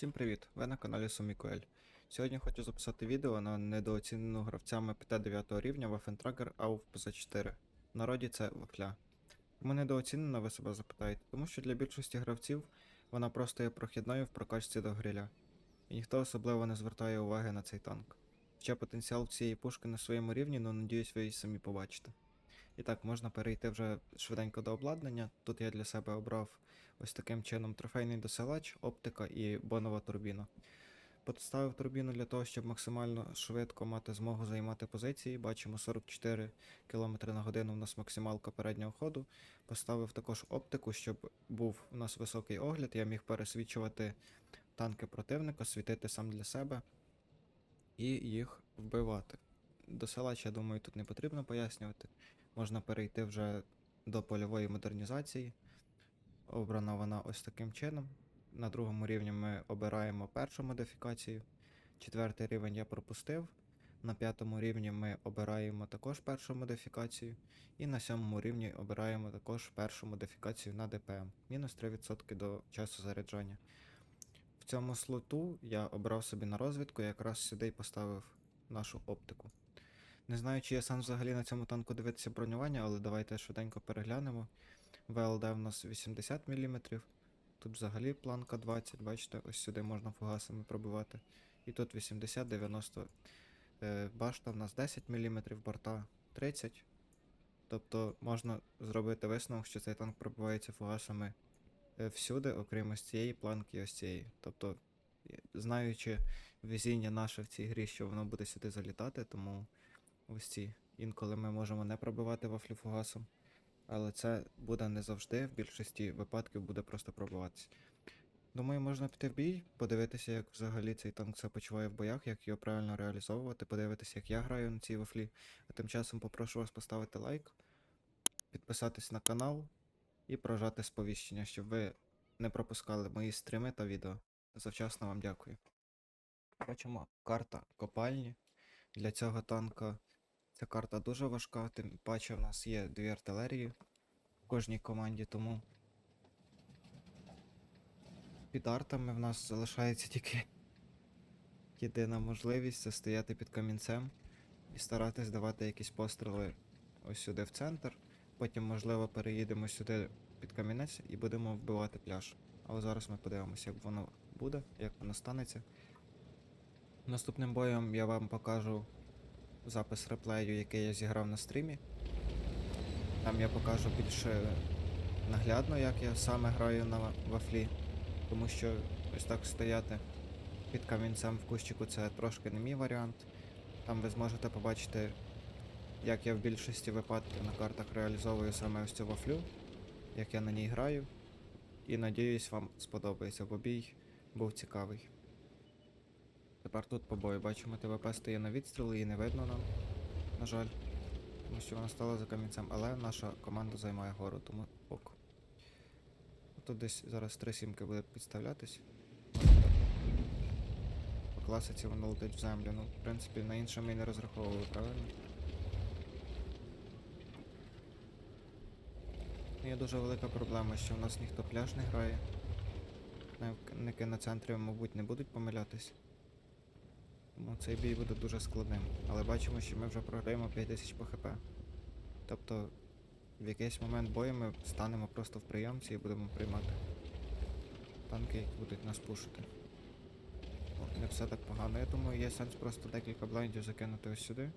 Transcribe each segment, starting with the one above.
Всім привіт! Ви на каналі Сумікуель. Сьогодні хочу записати відео на недооцінену гравцями ПТ-9 рівня Waffentrager AUF PZ4. В народі це вафля. Чому недооцінена, ви себе запитаєте? Тому що для більшості гравців вона просто є прохідною в прокачці до гриля. І ніхто особливо не звертає уваги на цей танк. Хоча потенціал цієї пушки на своєму рівні, ну надіюсь, ви її самі побачите. І так, можна перейти вже швиденько до обладнання. Тут я для себе обрав ось таким чином трофейний досилач, оптика і бонова турбіна. Поставив турбіну для того, щоб максимально швидко мати змогу займати позиції. Бачимо 44 км на годину у нас максималка переднього ходу. Поставив також оптику, щоб був у нас високий огляд, я міг пересвічувати танки противника, світити сам для себе і їх вбивати. Досилач, я думаю, тут не потрібно пояснювати. Можна перейти вже до польової модернізації. Обрана вона ось таким чином. На другому рівні ми обираємо першу модифікацію. Четвертий рівень я пропустив. На п'ятому рівні ми обираємо також першу модифікацію. І на сьомому рівні обираємо також першу модифікацію на ДПМ. Мінус 3% до часу заряджання. В цьому слоту я обрав собі на розвідку, якраз сюди й поставив нашу оптику. Не знаю, чи є сенс взагалі на цьому танку дивитися бронювання, але давайте швиденько переглянемо. ВЛД в нас 80 мм. Тут взагалі планка 20, бачите, ось сюди можна фугасами пробивати. І тут 80-90. Е, Башта в нас 10 мм, борта 30. Тобто можна зробити висновок, що цей танк пробивається фугасами е, всюди, окрім ось цієї планки і ось цієї. Тобто, знаючи везіння наше в цій грі, що воно буде сюди залітати, тому ось ці. Інколи ми можемо не пробивати вафлю фугасом. Але це буде не завжди, в більшості випадків буде просто пробуватися. Думаю, можна піти в бій, подивитися, як взагалі цей танк себе почуває в боях, як його правильно реалізовувати, подивитися, як я граю на цій вафлі. А тим часом попрошу вас поставити лайк, підписатись на канал і прожати сповіщення, щоб ви не пропускали мої стріми та відео. Завчасно вам дякую. Бачимо карта копальні. Для цього танка Ця карта дуже важка, тим паче в нас є дві артилерії в кожній команді, тому під артами в нас залишається тільки єдина можливість це стояти під камінцем і старатись давати якісь постріли ось сюди в центр. Потім, можливо, переїдемо сюди під камінець і будемо вбивати пляж. Але зараз ми подивимося, як воно буде, як воно станеться. Наступним боєм я вам покажу запис реплею, який я зіграв на стрімі. Там я покажу більше наглядно, як я саме граю на вафлі. Тому що ось так стояти під камінцем в кущику це трошки не мій варіант. Там ви зможете побачити, як я в більшості випадків на картах реалізовую саме ось цю вафлю, як я на ній граю. І надіюсь, вам сподобається, бо бій був цікавий. Тепер тут по бою бачимо, ТВП стає на відстріл, її не видно нам, на жаль. Тому що вона стала за камінцем, але наша команда займає гору, тому ок. Тут десь зараз три сімки буде підставлятись. По класиці воно летить в землю. Ну, в принципі, на інше ми не розраховували, правильно? Є дуже велика проблема, що в нас ніхто пляж не грає. Ники на центрі, мабуть, не будуть помилятись. Тому цей бій буде дуже складним. Але бачимо, що ми вже програємо 5000 по хп. Тобто в якийсь момент бою ми станемо просто в прийомці і будемо приймати танки, які будуть нас пушити. О, не все так погано. Я думаю, є сенс просто декілька блайндів закинути ось сюди.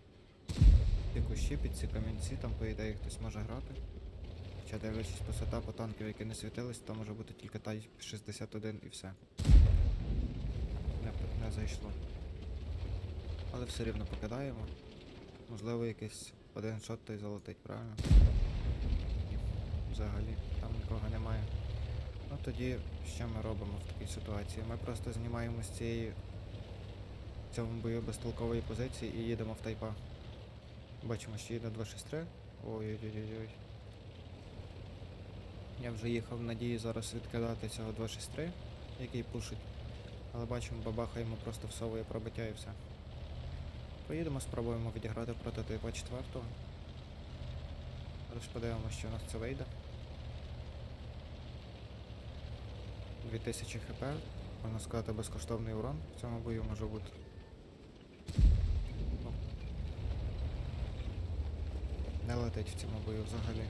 Ці кущі під ці камінці, там по ідеї хтось може грати. Хоча дивлячись по сетапу танків, які не світились, то може бути тільки тай 61 і все. Не, не зайшло. Але все рівно покидаємо. Можливо, якийсь один шот той залетить, правильно? Ні, взагалі, там нікого немає. Ну тоді що ми робимо в такій ситуації? Ми просто знімаємо з цієї цьому бою безтолкової позиції і їдемо в тайпа. Бачимо, що їде 263. Ой-ой-ой-ой. Я вже їхав в надії зараз відкидати цього 263, який пушить. Але бачимо, бабаха йому просто всовує пробиття і все. Поїдемо, спробуємо відіграти проти типа 4. Зараз подивимося, що у нас це вийде. 2000 хп. можна сказати, безкоштовний урон в цьому бою може бути. Не летить в цьому бою взагалі.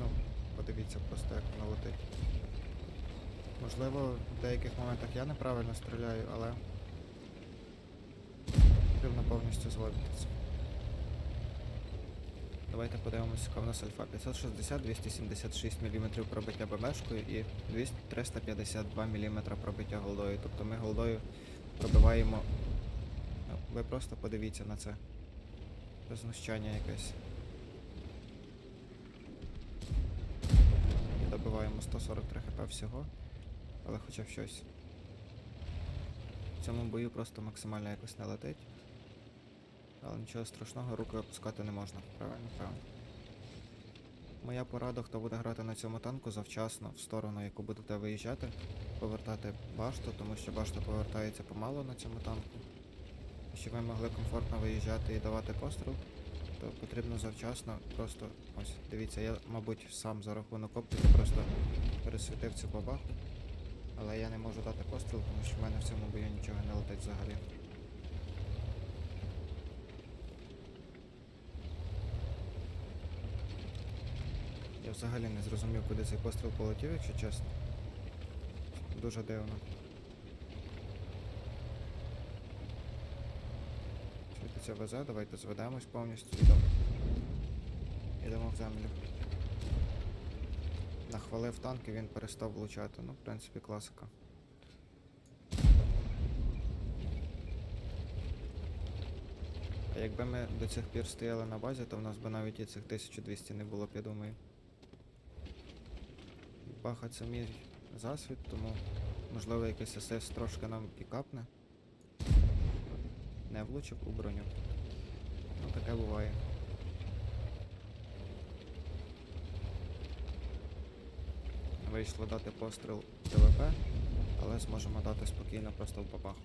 Ну, подивіться просто, як воно летить. Можливо, в деяких моментах я неправильно стріляю, але потрібно повністю згодитися. Давайте подивимося, яка в нас альфа. 560, 276 мм пробиття БМшкою і 352 мм пробиття голдою. Тобто ми голдою пробиваємо. Ну, Ви просто подивіться на це. Це знущання якесь. І добиваємо 143 хп всього, але хоча б щось. В цьому бою просто максимально якось не летить. Але нічого страшного, руки опускати не можна. Правильно, правильно. Моя порада, хто буде грати на цьому танку завчасно в сторону, яку будете виїжджати, повертати башту, тому що башта повертається помало на цьому танку. Щоб ви могли комфортно виїжджати і давати постріл, то потрібно завчасно просто. Ось, дивіться, я, мабуть, сам за рахунок оптики просто пересвітив цю бабаху. Але я не можу дати постріл, тому що в мене в цьому бою нічого не летить взагалі. Я взагалі не зрозумів, куди цей постріл полетів, якщо чесно. Дуже дивно. Світиться ВЗ, давайте зведемось повністю. Йдемо в землю. Нахвалив танк і він перестав влучати. Ну, в принципі, класика. А якби ми до цих пір стояли на базі, то в нас би навіть і цих 1200 не було б, я думаю. Баха це мій засвіт, тому можливо якийсь асист трошки нам і капне. Не влучив у броню. Ну таке буває. Вийшло дати постріл ТВП, але зможемо дати спокійно просто в бабаху.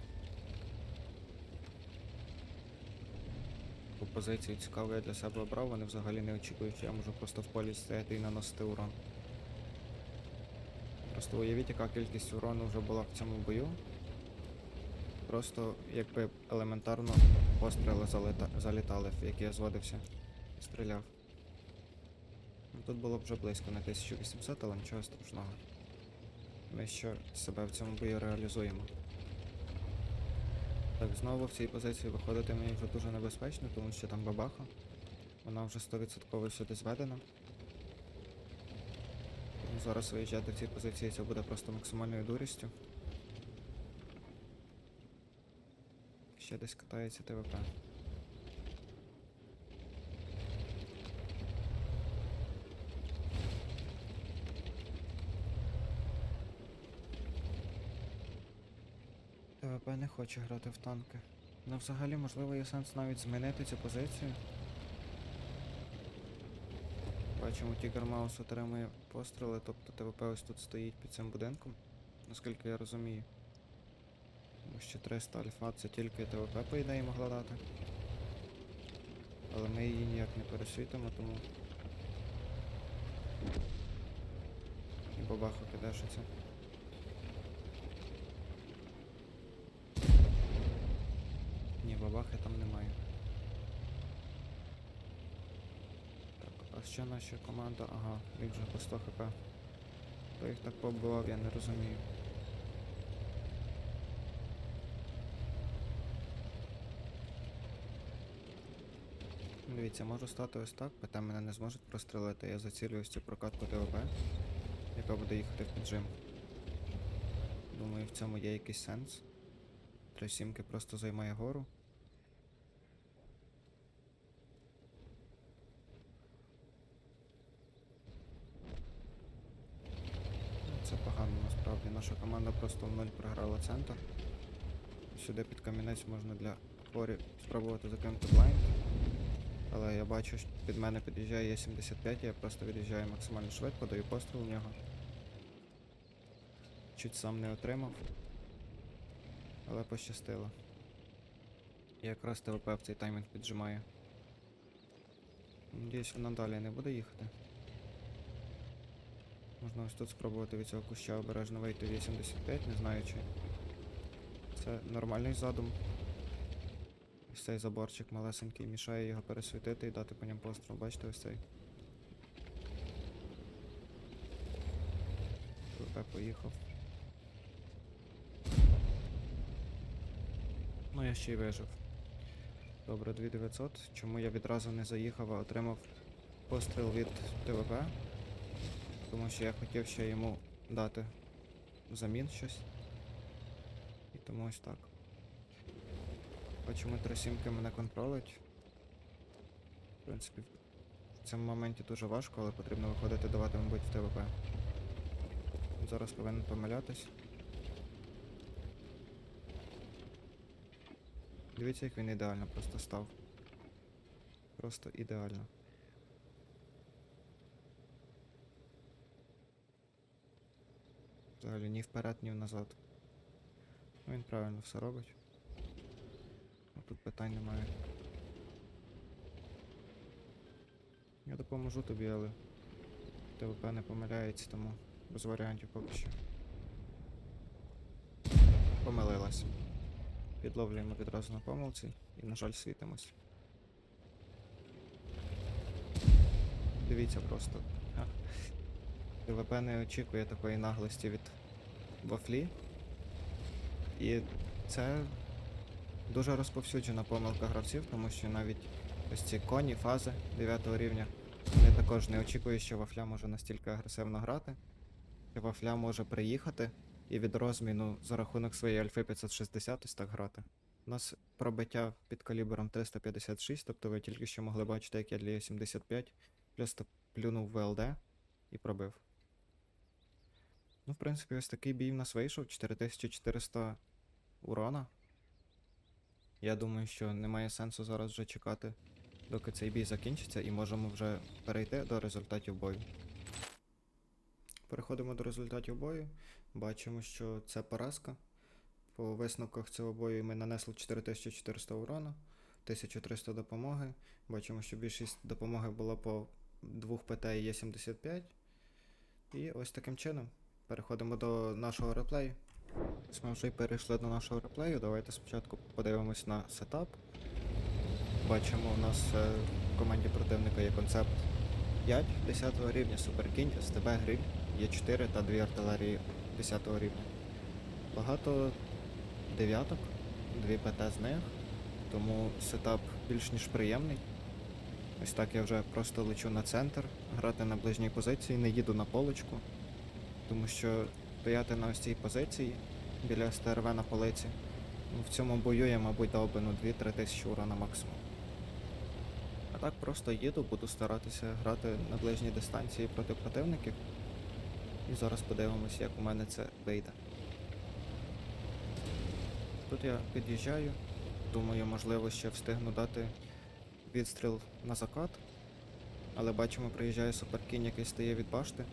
Таку позицію цікаву я для себе обрав, вони взагалі не очікують, що я можу просто в полі стояти і наносити урон. Просто уявіть, яка кількість урону вже була в цьому бою. Просто якби елементарно постріли залета... залітали, в які я зводився і стріляв. Ну, Тут було б вже близько на 1800, але нічого страшного. Ми ще себе в цьому бою реалізуємо. Так, знову в цій позиції виходити мені вже дуже небезпечно, тому що там бабаха. Вона вже 100% сюди зведена. Тому Зараз виїжджати в цій позиції це буде просто максимальною дурістю. Ще десь катається ТВП. ТВП не хоче грати в танки. Ну взагалі можливо є сенс навіть змінити цю позицію. Бачимо, Тігр Маус отримує постріли, тобто ТВП ось тут стоїть під цим будинком, наскільки я розумію. Тому що 300 альфа це тільки ТВП, по ідеї, могла дати. Але ми її ніяк не пересвітимо, тому. І бабаха кидешиться. Бабахи там немає. Так, а що наша команда? Ага, їх вже по 100 хп. Хто їх так побивав, я не розумію. Дивіться, можу стати ось так, ПТ мене не зможуть прострелити. Я зацілюю цю прокатку ТВП, яка буде їхати в піджим. Думаю, в цьому є якийсь сенс. Три сімки просто займає гору. Це погано насправді. Наша команда просто в нуль програла центр. Сюди під камінець можна для хворі спробувати закинути блайнд. Але я бачу, що під мене під'їжджає Є75, я просто від'їжджаю максимально швидко, даю постріл в нього. Чуть сам не отримав. Але пощастило. І якраз ТВП в цей таймінг піджимає. Надіюсь, вона далі не буде їхати. Можна ось тут спробувати від цього куща обережно вийти 85, не знаю чи. Це нормальний задум. Ось цей заборчик малесенький мішає його пересвітити і дати по ньому постріл. Бачите ось цей. ВП поїхав. Ну я ще й вижив. Добре, 2900. Чому я відразу не заїхав, а отримав постріл від ТВП? Тому що я хотів ще йому дати взамін щось. І тому ось так. Бачимо, тросімки мене контролить. В принципі, в цьому моменті дуже важко, але потрібно виходити давати, мабуть, в ТВП. Зараз повинен помилятись. Дивіться, як він ідеально просто став. Просто ідеально. Взагалі ні вперед, ні назад. Ну, він правильно все робить. Ну, Тут питань немає. Я допоможу тобі, але ТВП не помиляється, тому без варіантів поки що. Помилилась. Підловлюємо відразу на помилці і, на жаль, світимось. Дивіться просто. Ха. Не очікує такої наглості від вафлі. І це дуже розповсюджена помилка гравців, тому що навіть ось ці коні, фази 9 рівня, вони також не очікують, що вафля може настільки агресивно грати. Що вафля може приїхати і від розміну за рахунок своєї альфи 560 ось так грати. У нас пробиття під калібром 356, тобто ви тільки що могли бачити, як я для 75, просто плюнув ВЛД і пробив. Ну, в принципі, ось такий бій в нас вийшов. 4400 урона. Я думаю, що немає сенсу зараз вже чекати, доки цей бій закінчиться, і можемо вже перейти до результатів бою. Переходимо до результатів бою. Бачимо, що це поразка. По висновках цього бою ми нанесли 4400 урона, 1300 допомоги. Бачимо, що більшість допомоги було по двох ПТ і Є75. І ось таким чином переходимо до нашого реплею. Ось Ми вже й перейшли до нашого реплею. Давайте спочатку подивимось на сетап. Бачимо, у нас е, в команді противника є концепт 5 10 рівня, Суперкінь, СТБ, Гриль, є 4 та 2 артилерії 10 рівня. Багато дев'яток, 2 ПТ з них, тому сетап більш ніж приємний. Ось так я вже просто лечу на центр, грати на ближній позиції, не їду на полочку, тому що стояти на ось цій позиції біля СТРВ на полиці. Ну, в цьому бою я, мабуть, дав би ну 2-3 тисячі урона максимум. А так просто їду, буду старатися грати на ближній дистанції проти противників. І зараз подивимось, як у мене це вийде. Тут я під'їжджаю. Думаю, можливо, ще встигну дати відстріл на закат. Але бачимо, приїжджає суперкінь, який стає від башти.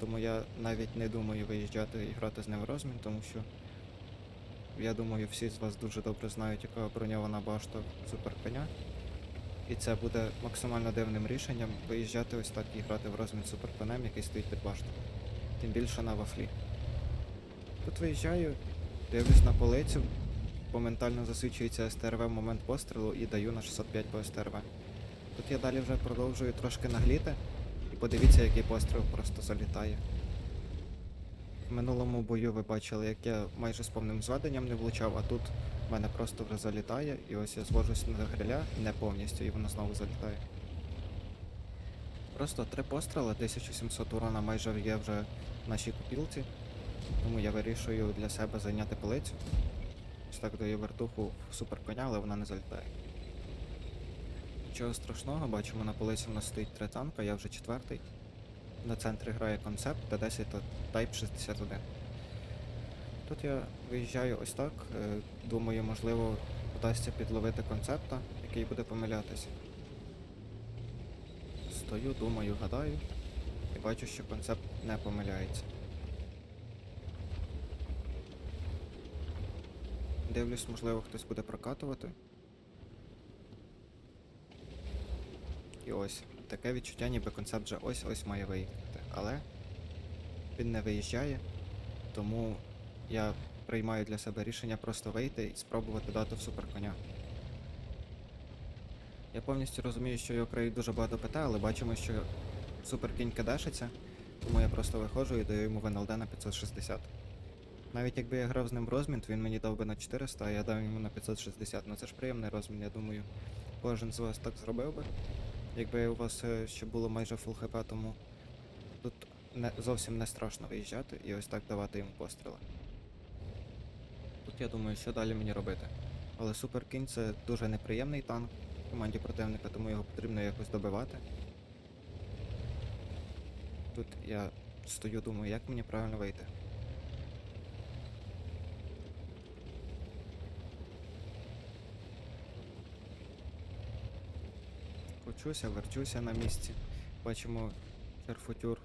Тому я навіть не думаю виїжджати і грати з ним в розмін, тому що я думаю, всі з вас дуже добре знають, яка броньована башта суперконя. І це буде максимально дивним рішенням виїжджати ось так і грати в розмін суперконем, який стоїть під баштою. Тим більше на вафлі. Тут виїжджаю, дивлюсь на полицю, моментально засвічується СТРВ в момент пострілу і даю на 605 по СТРВ. Тут я далі вже продовжую трошки нагліти, і подивіться, який постріл просто залітає. В минулому бою ви бачили, як я майже з повним зведенням не влучав, а тут в мене просто вже залітає, і ось я звожусь на гриля не повністю, і воно знову залітає. Просто три постріли, 1700 урона майже є вже в нашій купілці, тому я вирішую для себе зайняти полицю. Ось так даю вертуху в суперконя, але вона не залітає. Нічого страшного, бачимо на полиці в нас стоїть три танка, я вже четвертий. На центрі грає концепт Т10 та Type 61. Тут я виїжджаю ось так. е, Думаю, можливо, вдасться підловити концепта, який буде помилятися. Стою, думаю, гадаю, і бачу, що концепт не помиляється. Дивлюсь, можливо, хтось буде прокатувати. І ось, таке відчуття, ніби концепт вже ось-ось має виїхати. Але він не виїжджає, тому я приймаю для себе рішення просто вийти і спробувати дати в суперконя. Я повністю розумію, що його країть дуже багато ПТ, але бачимо, що суперкінь кидашиться, тому я просто виходжу і даю йому в НЛД на 560. Навіть якби я грав з ним розмін, то він мені дав би на 400, а я дав йому на 560. Ну це ж приємний розмін, я думаю. Кожен з вас так зробив би. Якби у вас е, ще було майже фул хп, тому тут не, зовсім не страшно виїжджати і ось так давати йому постріли. Тут я думаю, що далі мені робити. Але Супер Кінь це дуже неприємний танк в команді противника, тому його потрібно якось добивати. Тут я стою, думаю, як мені правильно вийти. Кручуся, верчуся на місці. Бачимо, Ферфутюр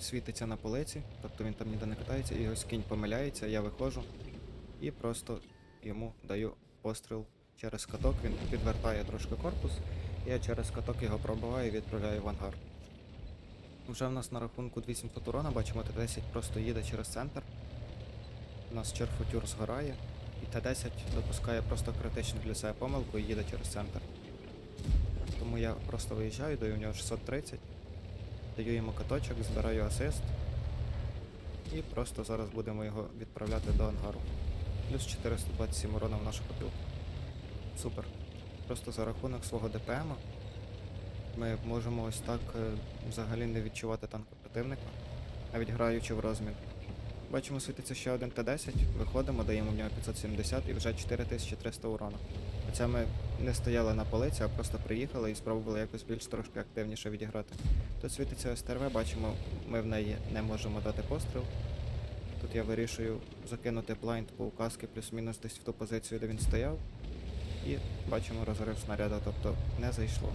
світиться на полиці, тобто він там ніде не катається, і ось кінь помиляється, я виходжу і просто йому даю постріл через каток. Він підвертає трошки корпус, я через каток його пробиваю і відправляю в ангар. Вже в нас на рахунку 2700 урона, бачимо, Т10 просто їде через центр. У нас черфутюр згорає, і Т10 допускає просто критичну для себе помилку і їде через центр. Тому я просто виїжджаю, даю в нього 630, даю йому каточок, збираю асист. І просто зараз будемо його відправляти до ангару. Плюс 427 урона в нашу копілку. Супер. Просто за рахунок свого ДПМа ми можемо ось так е, взагалі не відчувати танку противника, навіть граючи в розмін. Бачимо, світиться ще один Т-10, виходимо, даємо в нього 570 і вже 4300 урона. Хоча ми не стояли на полиці, а просто приїхали і спробували якось більш трошки активніше відіграти. Тут світиться СТРВ, бачимо, ми в неї не можемо дати постріл. Тут я вирішую закинути блайнд по указки плюс-мінус десь в ту позицію, де він стояв. І бачимо розрив снаряда, тобто не зайшло.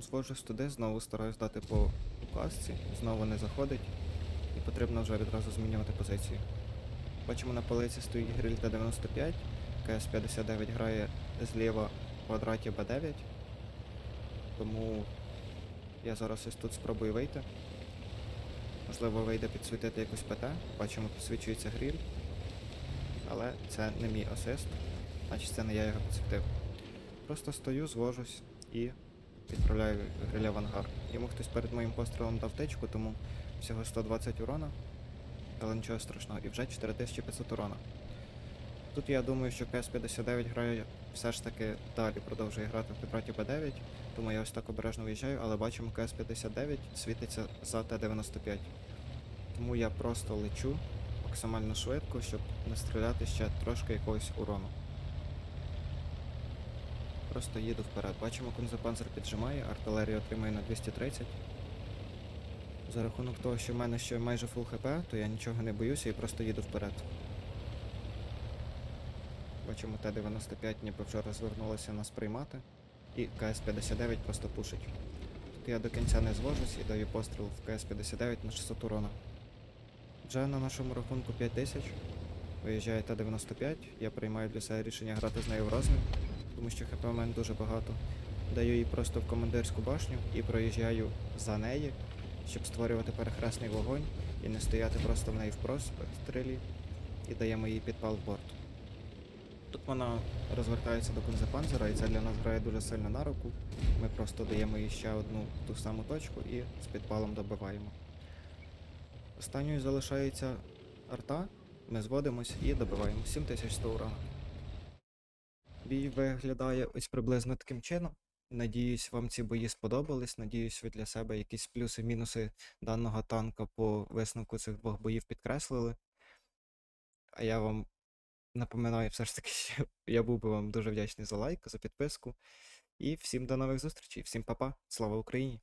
Звожусь туди, знову стараюсь дати по указці, знову не заходить, і потрібно вже відразу змінювати позицію. Бачимо на полиці стоїть гриль Т-95, КС-59 грає зліва в квадраті Б9. Тому я зараз ось тут спробую вийти. Можливо, вийде підсвітити якусь ПТ. Бачимо, підсвічується гриль. Але це не мій асист, значить це не я його підсвітив. Просто стою, звожусь і відправляю гриля в ангар. Йому хтось перед моїм пострілом дав тичку, тому всього 120 урона. Але нічого страшного, і вже 4500 урона. Тут я думаю, що КС-59 грає все ж таки далі продовжує грати в квадраті Б9, тому я ось так обережно виїжджаю, але бачимо КС-59 світиться за Т-95. Тому я просто лечу максимально швидко, щоб настріляти ще трошки якогось урону. Просто їду вперед. Бачимо, конзепанзер піджимає, артилерія отримує на 230. За рахунок того, що в мене ще майже фул хп, то я нічого не боюся і просто їду вперед. Бачимо, Т-95 ніби вже розвернулося нас приймати. І КС-59 просто пушить. Тут я до кінця не звожусь і даю постріл в КС-59 на 600 урона. Вже на нашому рахунку 5000. Виїжджає Т-95, я приймаю для себе рішення грати з нею в розмін, тому що хп в мене дуже багато. Даю їй просто в командирську башню і проїжджаю за неї, щоб створювати перехресний вогонь і не стояти просто в неї в прострілі, і даємо їй підпал в борт. Вона розвертається до конзепанзера, і це для нас грає дуже сильно на руку. Ми просто даємо їй ще одну ту саму точку і з підпалом добиваємо. Останньою залишається арта. Ми зводимось і добиваємо 7100 урона. Бій виглядає ось приблизно таким чином. Надіюсь, вам ці бої сподобались. Надіюсь, ви для себе якісь плюси-мінуси даного танка по висновку цих двох боїв підкреслили. А я вам напоминаю все ж таки, що я був би вам дуже вдячний за лайк, за підписку. І всім до нових зустрічей, всім па-па, слава Україні!